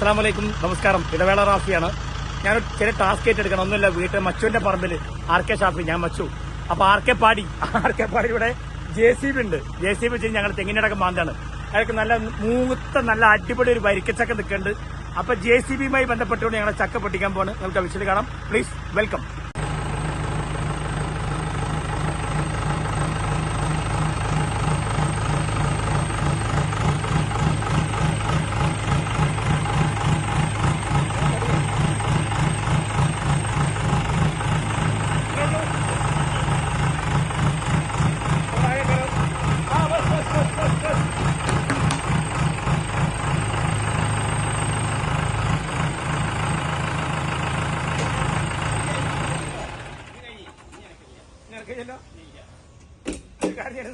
അസ്സാം വലൈക്കും നമസ്കാരം. ഇടവേള റാഫിയാണ്. ഞാൻ ചില ടാസ്ക് ഏറ്റെടുക്കണം. ഒന്നുമില്ല വീട്ടിൽ മച്ചുവിന്റെ പറമ്പിൽ ആർ കെ ഷാഫി ഞാൻ മച്ചു. അപ്പൊ R K Padi. R K Padi ഇവിടെ ജെ സി ബി ഉണ്ട്. ജെ സി ബി വെച്ച് ഞങ്ങൾ തെങ്ങിനടക്കം മാന്താണ്. അയാൾക്ക് നല്ല മൂത്ത നല്ല അടിപൊളി ഒരു വരിക്കച്ചക്ക നിൽക്കുന്നുണ്ട്. അപ്പൊ ജെ സി ബിയുമായി ബന്ധപ്പെട്ടുകൊണ്ട് ഞങ്ങളെ ചക്ക പൊട്ടിക്കാൻ പോണ് നിങ്ങൾക്ക് വിഷയം കാണാം. പ്ലീസ് വെൽക്കം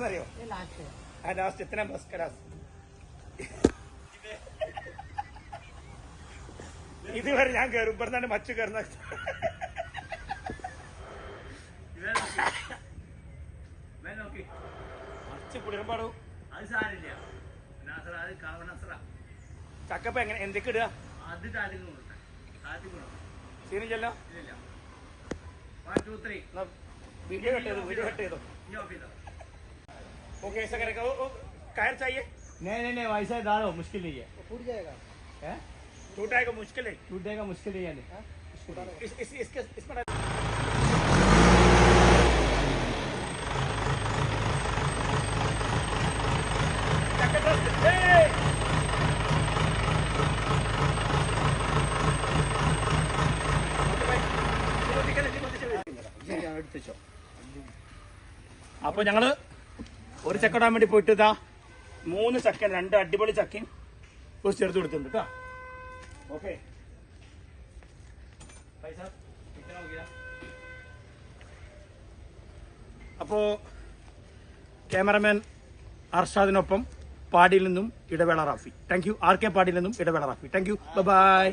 അറിയോ? ആ ലാസ്റ്റ് എത്ര ബസ് കലാസ് ഇതുവരെ ഞാൻ കയറും ഇവിടുന്നാണ് മച്ചു കയറുന്ന ചക്കപ്പ എങ്ങനെ? എന്തൊക്കെ ഇടുക? സീനിച്ചല്ലോ വൺ ടു ത്രീ वीडियो हटे दो वीडियो हटे दो। ओके ऐसा करेगा वो कायर चाहिए? नहीं नहीं नहीं वैसा डालो मुश्किल नहीं है। टूट जाएगा। है? टूट जाएगा मुश्किल है टूट जाएगा मुश्किल है। यानी हाँ? इस, इस, इसके इसमें Good. അപ്പോൾ ഞങ്ങൾ ഒരു ചക്ക ഇടാൻ വേണ്ടി പോയിട്ട് ഇതാ മൂന്ന് ചക്ക രണ്ട് അടിപൊളി ചക്കയും ഒരു ചേർത്ത് കൊടുത്തിട്ടുണ്ട് കേട്ടോ. ഓക്കെ. അപ്പോൾ ക്യാമറമാൻ അർഷാദിനൊപ്പം പാടിയിൽ നിന്നും ഇടവേള Rafi. Thank you R K പാടിയിൽ നിന്നും ഇടവേള റാഫി. Thank U by